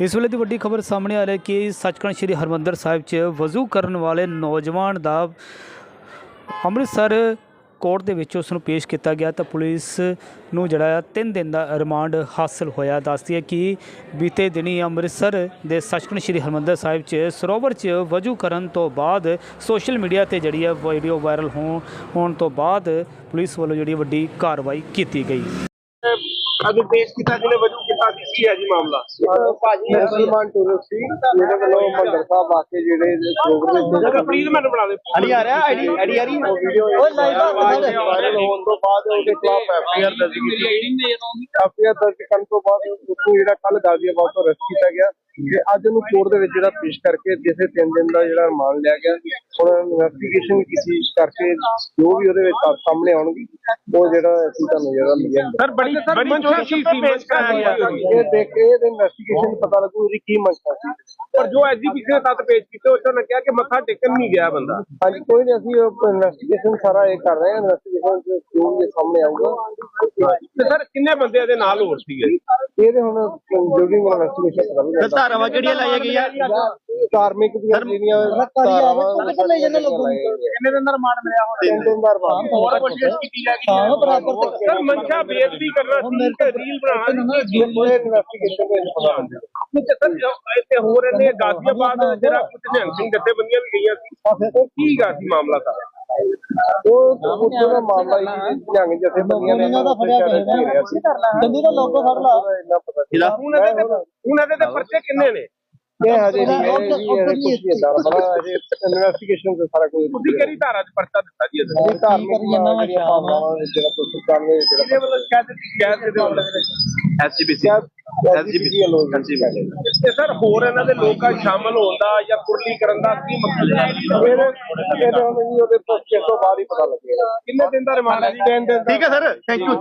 ਇਸ ਵੇਲੇ ਦੀ ਵੱਡੀ ਖਬਰ ਸਾਹਮਣੇ ਆ ਰਹੀ ਹੈ ਕਿ ਸੱਚਖੰਡ ਸ੍ਰੀ ਹਰਮੰਦਰ ਸਾਹਿਬ 'ਚ ਵਜ਼ੂ ਕਰਨ ਵਾਲੇ ਨੌਜਵਾਨ ਦਾ ਅੰਮ੍ਰਿਤਸਰ ਕੋਰਟ ਦੇ ਵਿੱਚ ਉਸ ਨੂੰ ਪੇਸ਼ ਕੀਤਾ ਗਿਆ ਤਾਂ ਪੁਲਿਸ ਨੂੰ ਜਿਹੜਾ ਆ 3 ਦਿਨ ਦਾ ਰਿਮਾਂਡ ਹਾਸਲ ਹੋਇਆ। ਦੱਸਦੀ ਹੈ ਕਿ ਬੀਤੇ ਦਿਨੀ ਅੰਮ੍ਰਿਤਸਰ ਦੇ ਸੱਚਖੰਡ ਸ੍ਰੀ ਹਰਮੰਦਰ ਸਾਹਿਬ 'ਚ ਸਰੋਵਰ 'ਚ ਵਜ਼ੂ ਕਰਨ ਤੋਂ ਬਾਅਦ ਸੋਸ਼ਲ ਮੀਡੀਆ ਤੇ ਜਿਹੜੀ ਆ ਵੀਡੀਓ ਵਾਇਰਲ ਹੋਣ ਹੋਣ ਤੋਂ ਬਾਅਦ ਪੁਲਿਸ ਵੱਲੋਂ ਜਿਹੜੀ ਵੱਡੀ ਕਾਰਵਾਈ ਕੀਤੀ ਗਈ। ਅੱਜ ਪੇਸ਼ ਕੀਤਾ ਜਿਹਨੇ ਵਜੂ ਕੀਤਾ ਸੀ ਕੀ ਹੈ ਜੀ ਮਾਮਲਾ? ਭਾਜੀ ਮੁਸਲਮਾਨ ਟੂਰਿਸਟ ਸੀ। ਜਿਹੜੇ ਵੱਲੋਂ ਮੰਦਰ ਸਾਹਿਬ ਆ ਕੇ ਜਿਹੜੇ ਪ੍ਰੋਗਰਾਮ ਜਗਾ ਪਲੀਜ਼ ਮੈਨੂੰ ਬਣਾ ਦੇ ਅੜੀ ਆ ਰਿਹਾ ਆਈਡੀ ਆਈਡੀ ਆ ਰਹੀ? ਵੀਡੀਓ ਓਏ ਵਾਇਰਲ ਹੋਣ ਤੋਂ ਬਾਅਦ ਉਹਦੇ ਖਿਲਾਫ ਐਫਆਈਆਰ ਦਰਜ ਕੀਤੀ ਐਫਆਈਆਰ ਦਰਜ ਕਰਨ ਤੋਂ ਬਾਅਦ ਉਸ ਨੂੰ ਜਿਹੜਾ ਕੱਲ ਗਾਜ਼ੀਆਬਾਦ ਤੋਂ ਅਰੈਸਟ ਕੀਤਾ ਗਿਆ। ਤੇ ਅੱਜ ਉਹਨੂੰ ਕੋਰਟ ਦੇ ਵਿੱਚ ਜਿਹੜਾ ਪੇਸ਼ ਕਰਕੇ ਜਿਸੇ 3 ਦਿਨ ਦਾ ਜਿਹੜਾ ਰਿਮਾਂਡ ਲਿਆ ਗਿਆ। ਹੁਣ ਇਨਵੈਸਟੀਗੇਸ਼ਨ ਕੀਤੀ ਕਰਕੇ ਜੋ ਵੀ ਉਹਦੇ ਵਿੱਚ ਸਾਹਮਣੇ ਆਉਣਗੇ ਉਹ ਜਿਹੜਾ ਅਸੀਂ ਤੁਹਾਨੂੰ ਜਿਹੜਾ ਮਿਲੇਗਾ ਸਰ ਬੜੀ ਬੜੀ ਚੋਸ਼ੀ ਸੀ ਪੇਸ਼ ਕਰਾਇਆ ਇਹ ਦੇਖ ਕੇ ਇਹਦੇ ਇਨਵੈਸਟੀਗੇਸ਼ਨ ਪਤਾ ਲੱਗੂ ਉਹਦੀ ਕੀ ਮੰਸ਼ਾ ਸੀ ਪਰ ਜੋ ਐਗਜ਼ੀਬਿਸ਼ਨ ਦੇ ਤੱਤ ਪੇਸ਼ ਕੀਤੇ ਉਸ ਨੇ ਕਿਹਾ ਕਿ ਮੱਥਾ ਟੇਕਣ ਨਹੀਂ ਗਿਆ ਬੰਦਾ। ਹਾਂਜੀ ਕੋਈ ਨਹੀਂ ਅਸੀਂ ਇਨਵੈਸਟੀਗੇਸ਼ਨ ਸਾਰਾ ਇਹ ਕਰ ਰਹੇ ਹਾਂ। ਇਨਵੈਸਟੀਗੇਸ਼ਨ ਜੋ ਵੀ ਸਾਹਮਣੇ ਆਊਗਾ। ਤੇ ਸਰ ਕਿੰਨੇ ਬੰਦੇ ਇਹਦੇ ਨਾਲ ਹੋਰ ਸੀਗੇ? ਇਹਦੇ ਹੁਣ ਜੁਡੀ ਇਨਵੈਸਟੀਗੇਸ਼ਨ ਕਰਾਂਗੇ ਧਾਰਾਵਾਂ ਕਿਹੜੀਆਂ ਲਾਈਆਂ ਗਈਆਂ? ਧਾਰਮਿਕ ਦੀਆਂ ਜਿਹੜੀਆਂ ਧਾਰਾਵਾਂ ਕਿੰਨੇ ਦਿਨ ਦਾ ਕਿੰਨੇ ਦਿਨ ਦਾ ਰਿਮਾਂਡ ਮਿਲਿਆ ਹੁਣ। ਤਿੰਨ ਦਿਨ ਦਾ ਰਿਮਾਂਡ ਹੋਰ ਕੋਸ਼ਿਸ਼ ਕੀਤੀ ਜਾ ਰਹੀ ਹੈ। ਬਰਾਬਰ ਸਰ ਮਨਸ਼ਾ ਬੇਇੱਜ਼ਤੀ ਕਰਨਾ ਸੀ ਕਿ ਰੀਲ ਬਣਾਉਣਾ ਸੀ। ਇਹ ਇਨਵੈਸਟੀਗੇਸ਼ਨ ਦੇ ਵਿੱਚ ਪਤਾ ਲੱਗੇਗਾ ਤੇ ਸਰ ਜੋ ਇੱਥੇ ਹੋ ਰਹੇ ਨੇ ਗਾਜ਼ੀਆਬਾਦ ਜਿਹੜਾ ਕੁਝ ਨਿਹੰਗ ਸਿੰਘ ਜਥੇਬੰਦੀਆਂ ਵੀ ਗਈਆਂ ਸੀ ਉਹ ਕੀ ਗਾ ਸੀ ਮਾਮਲਾ ਸਾਰਾ? ਉਹ ਉੱਥੇ ਦਾ ਮਾਮਲਾ ਹੀ ਜੰਗ ਜਥੇ ਬੰਦੀਆਂ ਨੇ ਇਹਨਾਂ ਦਾ ਫੜਿਆ ਸੀ। ਫੜ ਲਾ। ਤੇ ਪਰਚੇ ਕਿੰਨੇ ਨੇ? ਇਹ ਹਜੇ ਨਹੀਂ ਇਹ ਜੀ ਇਹ ਕੁਝ ਨਹੀਂ ਹੁੰਦਾ ਬੜਾ ਹਜੇ ਇਨਵੈਸਟੀਗੇਸ਼ਨ ਤੇ ਸਾਰਾ ਕੁਝ ਤੁਸੀਂ ਕਿਹੜੀ ਧਾਰਾ 'ਚ ਪਰਚਾ ਦਿੱਤਾ ਜੀ ਇਹਦੇ? ਇਹ ਧਾਰਮਿਕ ਜਿਹੜੀਆਂ ਭਾਵਨਾਵਾਂ ਜਿਹੜਾ ਤੁਸੀਂ ਕਰਨੇ ਜਿਹੜਾ ਇਹਦੇ ਵੱਲੋਂ ਸ਼ਿਕਾਇਤ ਸ਼ਿਕਾਇਤ ਦੇ ਵੱਲੋਂ ਐਸਜੀਪੀਸੀ। ਐਸਜੀਪੀਸੀ। ਲੋਕ ਤੇ ਸਰ ਹੋਰ ਇਹਨਾਂ ਦੇ ਲੋਕਾਂ ਸ਼ਾਮਲ ਹੋਣ ਦਾ ਜਾਂ ਕੁਰਲੀ ਕਰਨ ਦਾ ਕੀ ਮਕਸਦ ਹੈ? ਇਹਦੇ ਇਹਦੇ ਹੁਣ ਜੀ ਉਹਦੇ ਪਰਚੇ ਤੋਂ ਬਾਅਦ ਹੀ ਪਤਾ ਲੱਗੇਗਾ। ਕਿੰਨੇ ਦਿਨ ਦਾ ਰਿਮਾਂਡ ਹੈ ਜੀ? ਤਿੰਨ ਦਿਨ ਦਾ ਠੀਕ ਹੈ ਸਰ ਥੈਂਕ ਯੂ